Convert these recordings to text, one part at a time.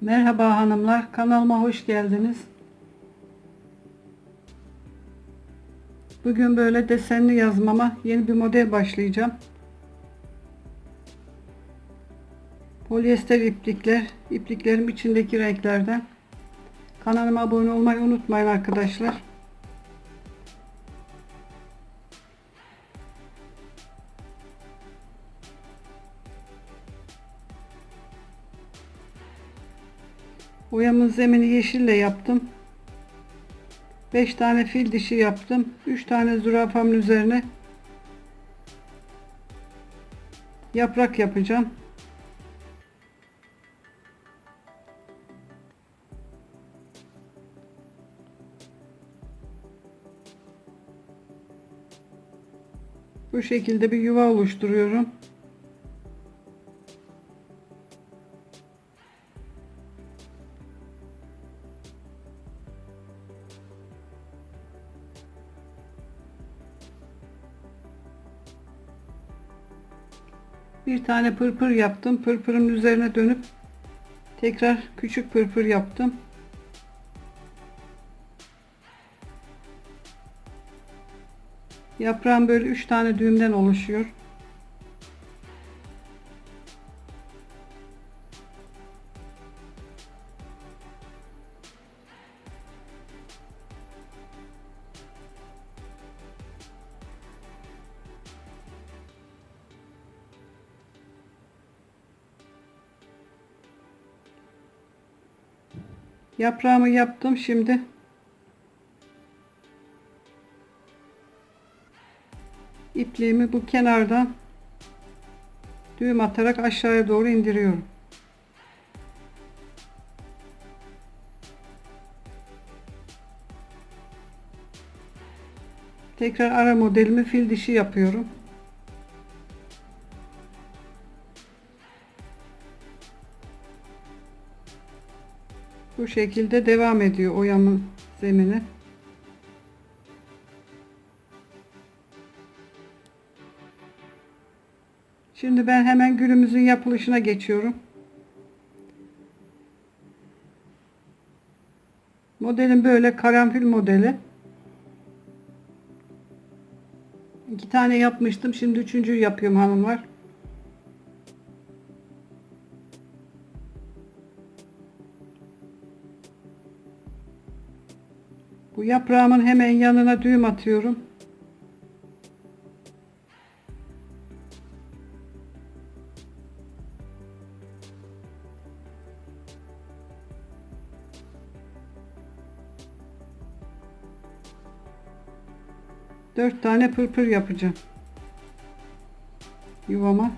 Merhaba hanımlar, kanalıma hoş geldiniz. Bugün böyle desenli yazmama yeni bir model başlayacağım. Polyester iplikler, ipliklerim içindeki renklerden. Kanalıma abone olmayı unutmayın arkadaşlar. Boyamın zemini yeşille yaptım. 5 tane fil dişi yaptım. 3 tane zürafamın üzerine yaprak yapacağım. Bu şekilde bir yuva oluşturuyorum. Bir tane pırpır yaptım. Pırpırın üzerine dönüp tekrar küçük pırpır yaptım. Yaprağım böyle üç tane düğümden oluşuyor. Yaprağımı yaptım şimdi. ipliğimi bu kenardan düğüm atarak aşağıya doğru indiriyorum. Tekrar ara modelimi fil dişi yapıyorum. Bu şekilde devam ediyor oyamın zemini. Şimdi ben hemen gülümüzün yapılışına geçiyorum. Modelim böyle karanfil modeli. İki tane yapmıştım. Şimdi üçüncüyü yapıyorum hanımlar. Bu yaprağımın hemen yanına düğüm atıyorum. Dört tane pırpır yapacağım. Yuvama.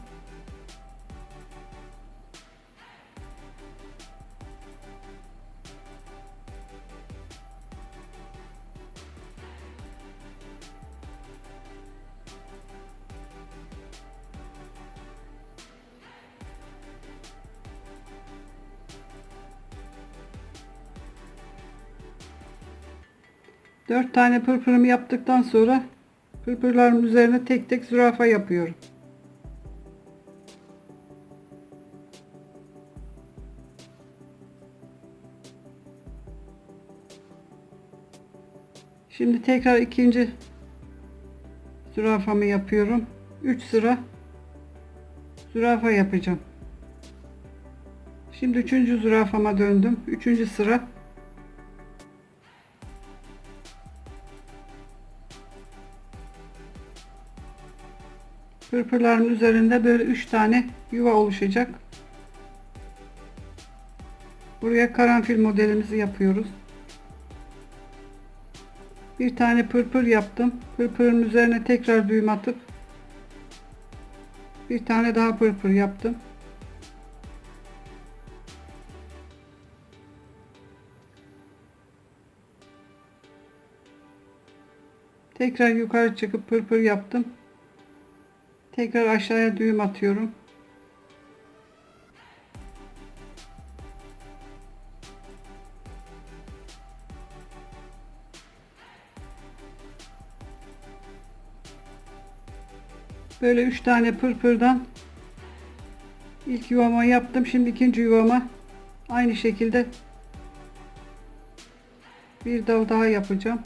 Dört tane pırpırımı yaptıktan sonra pırpırların üzerine tek tek zürafa yapıyorum. Şimdi tekrar ikinci zürafamı yapıyorum. 3 sıra zürafa yapacağım. Şimdi üçüncü zürafama döndüm. Üçüncü sıra Pırpırların üzerinde böyle üç tane yuva oluşacak. Buraya karanfil modelimizi yapıyoruz. Bir tane pırpır yaptım. Pırpırın üzerine tekrar düğüm atıp bir tane daha pırpır yaptım. Tekrar yukarı çıkıp pırpır yaptım. Tekrar aşağıya düğüm atıyorum. Böyle üç tane pırpırdan ilk yuvama yaptım. Şimdi ikinci yuvama Aynı şekilde bir dal daha yapacağım.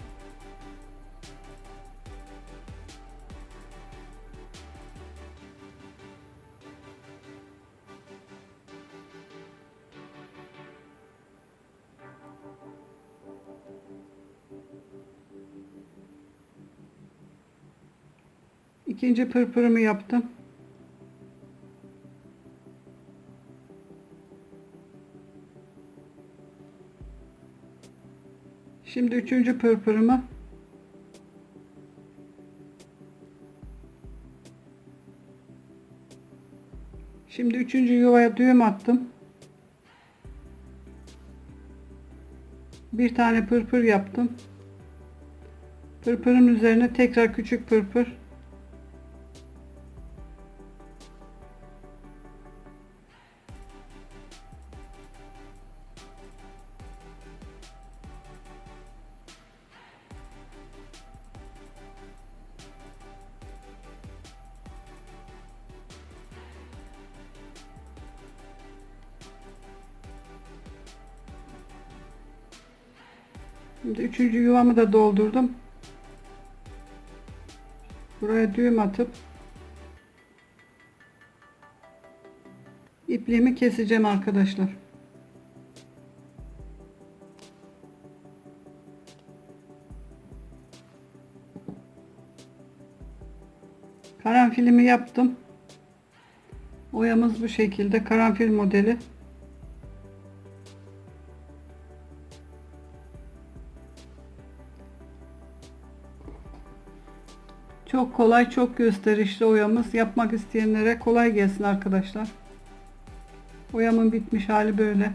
İkinci pırpırımı yaptım. Şimdi üçüncü pırpırımı Şimdi üçüncü yuvaya düğüm attım. Bir tane pırpır yaptım. Pırpırın üzerine tekrar küçük pırpır. Şimdi üçüncü yuvamı da doldurdum. Buraya düğüm atıp ipliğimi keseceğim arkadaşlar. Karanfilimi yaptım. Oyamız bu şekilde karanfil modeli. Çok kolay, çok gösterişli oyamız. Yapmak isteyenlere kolay gelsin arkadaşlar. Oyamın bitmiş hali böyle.